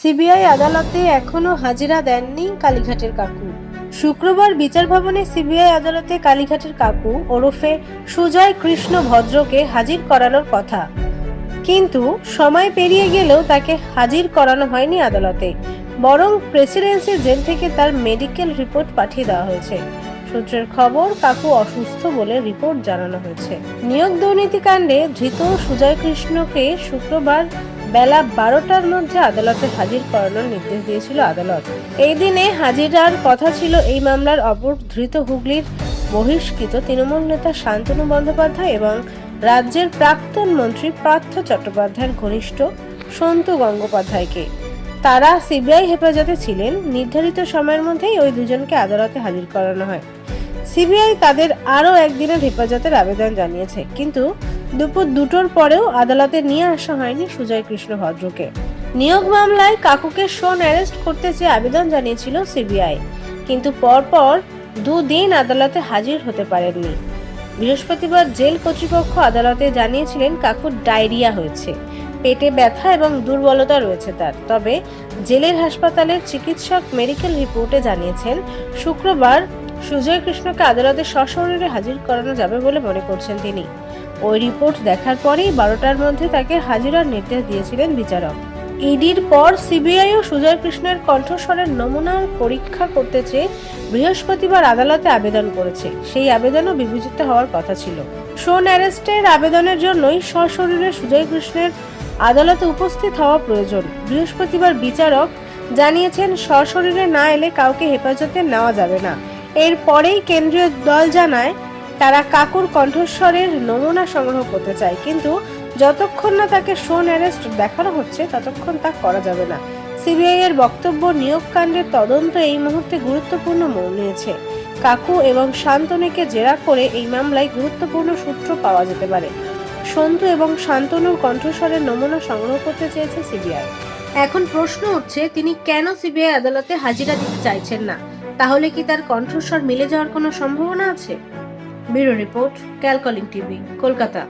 CBI আদালতে এখনও হাজিরা দেননি কালীঘাটের কাকু। শুক্রবার বিচার ভবনে সিবিআই আদালতে কালীঘাটের কাকু ওরফে সুজয় কৃষ্ণ ভদ্রকে হাজির করানোর কথা। কিন্তু সময় পেরিয়ে গেলেও তাকে হাজির করানো হয়নি আদালতে, বরং প্রেসিডেন্সি জেল থেকে তার মেডিকেল রিপোর্ট পাঠিয়ে দেওয়া হয়েছে। সূত্রের খবর, কাকু অসুস্থ বলে রিপোর্ট জানানো হয়েছে। নিয়োগ দুর্নীতিকাণ্ডে ধৃত সুজয় কৃষ্ণকে শুক্রবার বেলা বারোটার মধ্যে আদালতে হাজির করানোর নির্দেশ দিয়েছিল আদালত। এই দিনে হাজিরার কথা ছিল এই মামলার অপর ধৃত হুগলির বহিষ্কৃত তৃণমূল নেতা শান্তনু বন্দ্যোপাধ্যায় এবং রাজ্যের প্রাক্তন মন্ত্রী পার্থ চট্টোপাধ্যায়ের ঘনিষ্ঠ সন্তু গঙ্গোপাধ্যায়কে। তারা সিবিআই হেফাজতে ছিলেন। নির্ধারিত সময়ের মধ্যেই ওই দুজনকে আদালতে হাজির করানো হয়। সিবিআই তাদের আরও একদিনের হেফাজতের আবেদন জানিয়েছে। কিন্তু দুপুর দুটোর পরেও আদালতে নিয়ে আসা হয়নি সুজয় কৃষ্ণ ভদ্রকে। নিয়োগ মামলায় কাকুকে শোন অ্যারেস্ট করতে চেয়ে আবেদন জানিয়েছিল সিবিআই। কিন্তু পরপর দুদিন আদালতে হাজির হতে পারেননি। বৃহস্পতিবার জেল কর্তৃপক্ষ আদালতে জানিয়েছিলেন কাকুর ডায়রিয়া হয়েছে। পেটে ব্যথা এবং দুর্বলতা রয়েছে তার। তবে জেলের হাসপাতালের চিকিৎসক মেডিকেল রিপোর্টে জানিয়েছেন, শুক্রবার সুজয় কৃষ্ণকে আদালতে সশরীরে হাজির করানো যাবে বলে মনে করছেন তিনি। ওই রিপোর্ট দেখার পরেই বারোটার মধ্যে তাকে হাজিরার নির্দেশ দিয়েছিলেন বিচারক। ইডির পর সিবিআই ও সুজয় কৃষ্ণের কণ্ঠস্বরের নমুনার পরীক্ষা করতে চেয়ে বৃহস্পতিবার আদালতে আবেদন করেছে। সেই আবেদনও বিবেচিত হওয়ার কথা ছিল। শোন অ্যারেস্টের আবেদনের জন্যই সশরীরে সুজয় কৃষ্ণের আদালতে উপস্থিত হওয়া প্রয়োজন। বৃহস্পতিবার বিচারক জানিয়েছেন, সশরীরে না এলে কাউকে হেফাজতে নেওয়া যাবে না। এরপরেই কেন্দ্রীয় দল জানায় তারা কাকুর কণ্ঠস্বরের নমুনা সংগ্রহ করতে চায়, কিন্তু যতক্ষণ না তাকে শোন অ্যারেস্ট দেখানো হচ্ছে, ততক্ষণ তা করা যাবে না। সিবিআই এর বক্তব্য, নিয়োগকাণ্ডের তদন্ত এই মুহূর্তে গুরুত্বপূর্ণ মোড় নিয়েছে কাকু এবং শান্তনুকে জেরা করে এই মামলায় গুরুত্বপূর্ণ সূত্র পাওয়া যেতে পারে। সন্তু এবং শান্তনুর কণ্ঠস্বরের নমুনা সংগ্রহ করতে চেয়েছে সিবিআই। এখন প্রশ্ন উঠছে, তিনি কেন সিবিআই আদালতে হাজিরা দিতে চাইছেন না? তাহলে কি তার কণ্ঠস্বর মিলে যাওয়ার কোনো সম্ভাবনা আছে? ব্যুরো রিপোর্ট ক্যালকলিং টিভি কলকাতা।